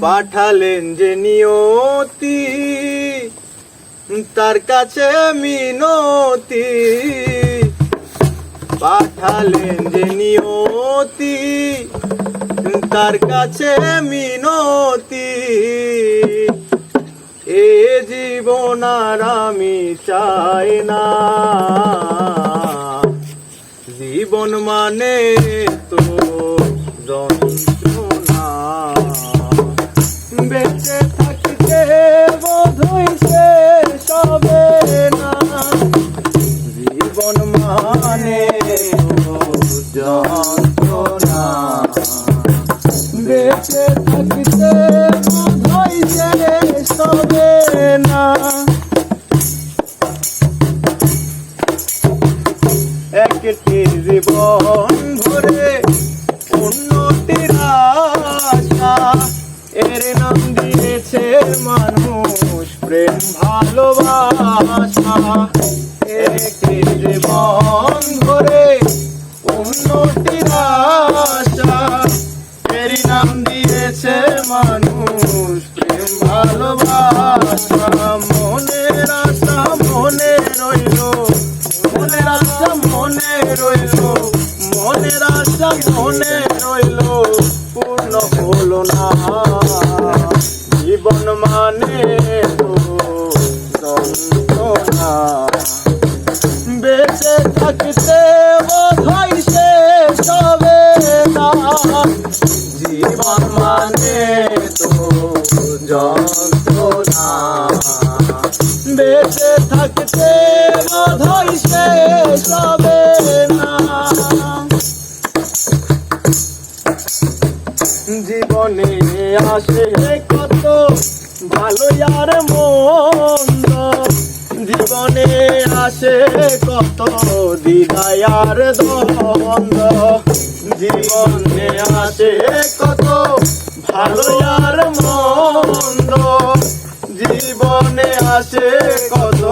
পাঠালেন যে নিয়তি, তার কাছে মিনতি। পাঠালেন যে নিয়তি, তার কাছে মিনতি। এ জীবন আর আমি চাই না। জীবন মানে তো যন্ত্রণা। বেঁচে থাকতে শেষ না। একটি জীবন ভরে উন্নতির আশা, এর নাম দিয়েছে মানুষ প্রেম, ভালোবাসা। একটি ভালোবাসা মনের আশা মনে রইল মনের আশা মনে রইল মনের আশা মনে রইল পূর্ণ হলো না জীবন মানে যন্ত্রণা বেঁচে থাকতে হবে জীবন মানে তো যন্ত্রণা। বেঁচে থাকতে বোধহয় শেষ হবে না। জীবনে আসে কত ভালো আর মন্দ। জীবনে আসে কত দ্বিধায় আর দ্বন্দ্ব। জীবনে আসে কত ভালো আর মন্দ, জীবনে আসে কত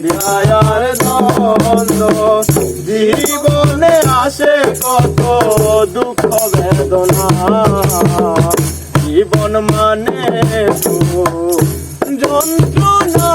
দ্বিধায় আর দ্বন্দ্ব। জীবনে আসে কত দুঃখ বেদনা। জীবন মানে যন্ত্রণা।